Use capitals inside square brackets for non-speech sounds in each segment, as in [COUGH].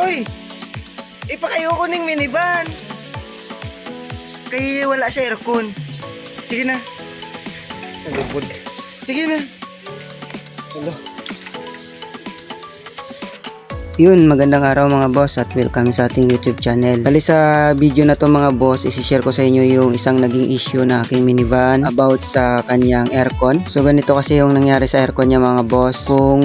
Uy! Ipakayo ko ng minivan. Kaya wala siya aircon. Sige na. Sige na. Hello. Yun, magandang araw mga boss at welcome sa ating YouTube channel. Bali sa video na to mga boss, isi-share ko sa inyo yung isang naging issue na aking minivan about sa kanyang aircon. So ganito kasi yung nangyari sa aircon niya mga boss. Kung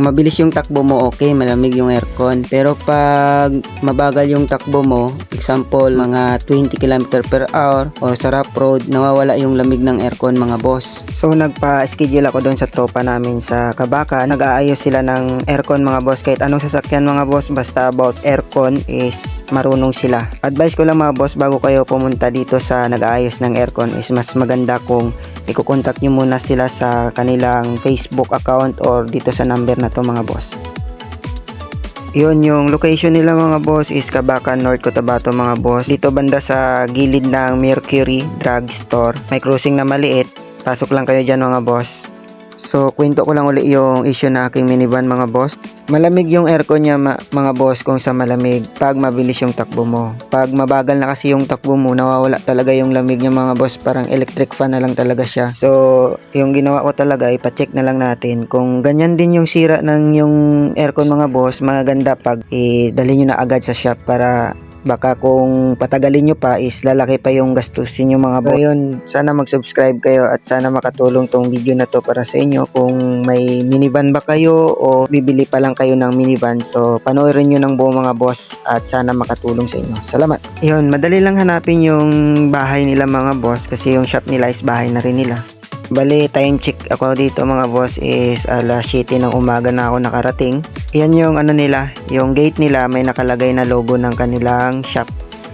mabilis yung takbo mo, okay, malamig yung aircon. Pero pag mabagal yung takbo mo, example, mga 20 km per hour or sa rough road, nawawala yung lamig ng aircon mga boss. So nagpa-schedule ako doon sa tropa namin sa Kabaka. Nag-aayos sila ng aircon mga boss kahit anong sasakyan mga boss basta about aircon is marunong sila. Advice ko lang mga boss bago kayo pumunta dito sa nag-aayos ng aircon is mas maganda kung ikukontak nyo muna sila sa kanilang Facebook account or dito sa number na to mga boss. Yun, yung location nila mga boss is Kabakan, North Cotabato mga boss. Dito banda sa gilid ng Mercury Drugstore. May cruising na maliit. Pasok lang kayo dyan mga boss. So, kwento ko lang uli yung issue na aking minivan mga boss. Malamig yung aircon niya ma- mga boss kung sa malamig pag mabilis yung takbo mo. Pag mabagal na kasi yung takbo mo, nawawala talaga yung lamig niya mga boss. Parang electric fan na lang talaga siya. So, yung ginawa ko talaga, ipacheck na lang natin. Kung ganyan din yung sira ng yung aircon mga boss, maganda pag idali nyo na agad sa shop para baka kung patagalin nyo pa is lalaki pa yung gastusin nyo mga boss. Ayun, sana mag-subscribe kayo at sana makatulong tong video na to para sa inyo. Kung may minivan ba kayo o bibili pa lang kayo ng minivan, so panoorin nyo ng buong mga boss at sana makatulong sa inyo. Salamat. Yun, madali lang hanapin yung bahay nila mga boss kasi yung shop nila is bahay na rin nila. Bali, time check ako dito mga boss is alas 7 ng umaga na ako nakarating. Yan yung ano nila, yung gate nila may nakalagay na logo ng kanilang shop.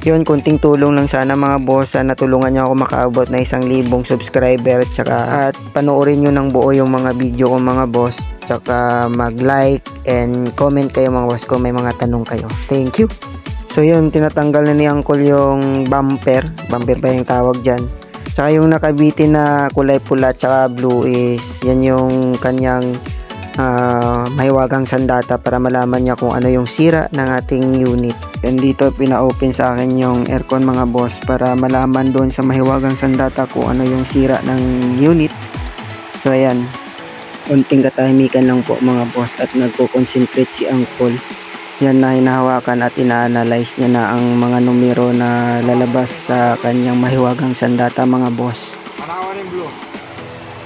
Yun, kunting tulong lang sana mga boss. Sana tulungan niyo ako makaabot na isang libong subscriber. Tsaka at panoorin nyo ng buo yung mga video ko mga boss. Tsaka mag-like and comment kayo mga boss kung may mga tanong kayo. Thank you! So yun, tinatanggal na ni Uncle yung bumper. Bumper ba yung tawag dyan? Tsaka yung nakabitin na kulay pula tsaka blue is yan yung kanyang ah, mahiwagang sandata para malaman niya kung ano yung sira ng ating unit. And dito pina-open sa akin yung aircon mga boss para malaman doon sa mahiwagang sandata kung ano yung sira ng unit. So ayan, unting katahimikan lang po mga boss at nagko-concentrate si Uncle. Yan na hinahawakan at ina-analyze niya na ang mga numero na lalabas sa kanyang mahiwagang sandata mga boss. Kanawa ng blue.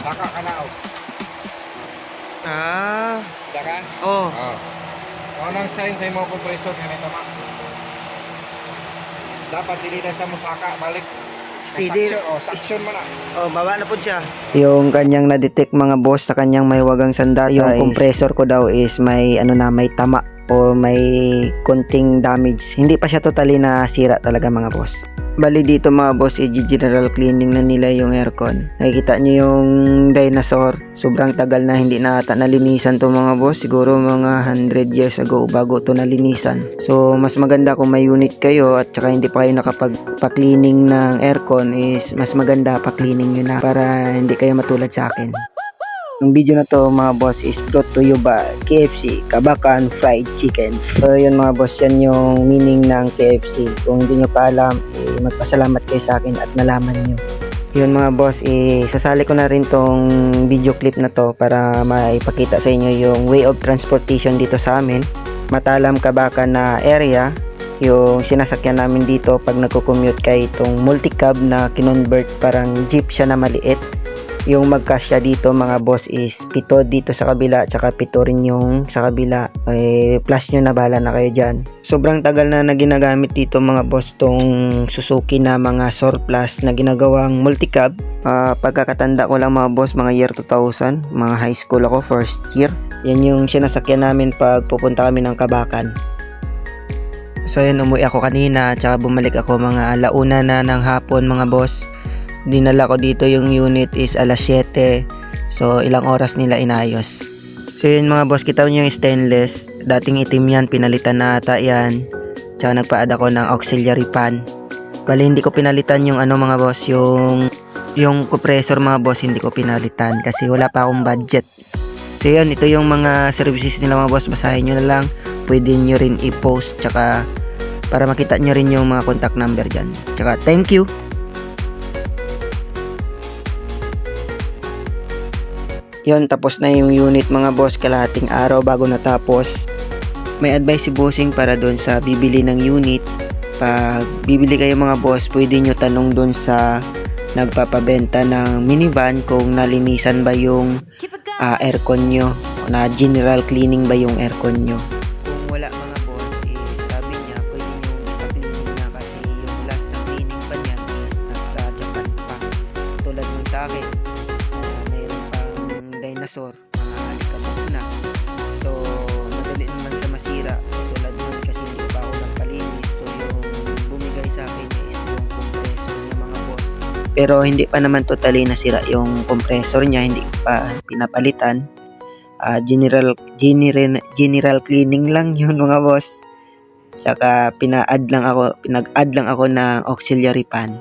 Saka kanao. Ah. Saka? Oh. Oo. Kung anong sign sa imo kompresor nga tama. Dapat dili na sa musaka balik. Steady. Suction, oh, suction man na. Oh, baba na po siya. Yung kanyang na-detect mga boss sa kanyang mahiwagang sandata, yung compressor ko daw is may ano na may tama or may konting damage. Hindi pa siya totally na sira talaga mga boss. Bali dito mga boss, i-general cleaning na nila yung aircon. Nakikita niyo yung dinosaur. Sobrang tagal na hindi na ata nalinisan to mga boss. Siguro mga 100 years ago bago to nalinisan. So mas maganda kung may unit kayo at saka hindi pa kayo nakapag-cleaning ng aircon is mas maganda pa-cleaning nyo na para hindi kayo matulad sa akin. Ang video na to mga boss is brought to you by KFC, Kabakan Fried Chicken. So yun mga boss, yan yung meaning ng KFC. Kung hindi nyo pa alam, eh, magpasalamat kayo sa akin at nalaman nyo. Yun mga boss, eh, sasali ko na rin tong video clip na to para maipakita sa inyo yung way of transportation dito sa amin. Matalam Kabakan na area, yung sinasakyan namin dito pag nagko-commute kay itong multicab na kinonvert parang jeep siya na maliit yung magkasya dito mga boss is pito dito sa kabila tsaka pito rin yung sa kabila. Eh, plus nyo na bala na kayo dyan. Sobrang tagal na na ginagamit dito mga boss tong Suzuki na mga surplus na ginagawang multicab. Ah, pagkakatanda ko lang mga boss mga year 2000 mga high school ako first year. Yan yung sinasakyan namin pag pupunta kami ng Kabakan. So yun, umuwi ako kanina, tsaka bumalik ako mga alauna na ng hapon mga boss. Dinala ko dito yung unit is alas 7. So ilang oras nila inayos. So yun mga boss, kita nyo yung stainless. Dating itim yan, pinalitan na ata yan. Tsaka nagpa-add ako ng auxiliary fan. Bali hindi ko pinalitan yung ano mga boss, yung yung compressor mga boss hindi ko pinalitan kasi wala pa akong budget. So yun, ito yung mga services nila mga boss, basahin nyo na lang. pwede nyo rin i-post tsaka para makita nyo rin yung mga contact number dyan. Tsaka thank you. Yon tapos na yung unit mga boss kalahating araw bago natapos. May advice si bossing para doon sa bibili ng unit. Pag bibili kayo mga boss, pwede nyo tanong doon sa nagpapabenta ng minivan kung nalinisan ba yung ah, aircon nyo na general cleaning ba yung aircon nyo. Dinosaur, mga alikabok na. So, madali naman sa masira. Tulad nun kasi hindi pa ako nagpalinis. So, yung bumigay sa akin is yung compressor niya mga boss. Pero hindi pa naman totally nasira yung compressor niya, hindi pa pinapalitan. Ah, general general general cleaning lang [LAUGHS] yun mga boss. Tsaka pina-add lang ako, pinag-add lang ako ng auxiliary fan.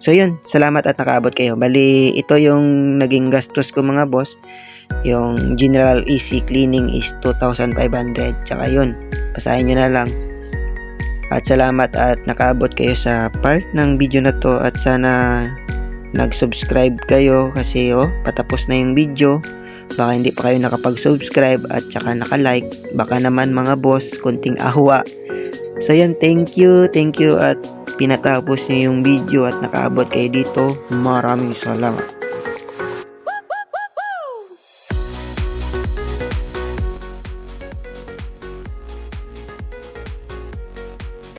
So yun, salamat at nakaabot kayo. Bali, ito yung naging gastos ko mga boss. Yung general easy cleaning is 2,500. Tsaka yun, basahin nyo na lang. At salamat at nakaabot kayo sa part ng video na to at sana nag-subscribe kayo kasi oh, patapos na yung video. Baka hindi pa kayo nakapag-subscribe at saka naka-like. Baka naman mga boss, konting ahwa. So yan, thank you, thank you at pinatapos niyo yung video at nakaabot kayo dito. Maraming salamat.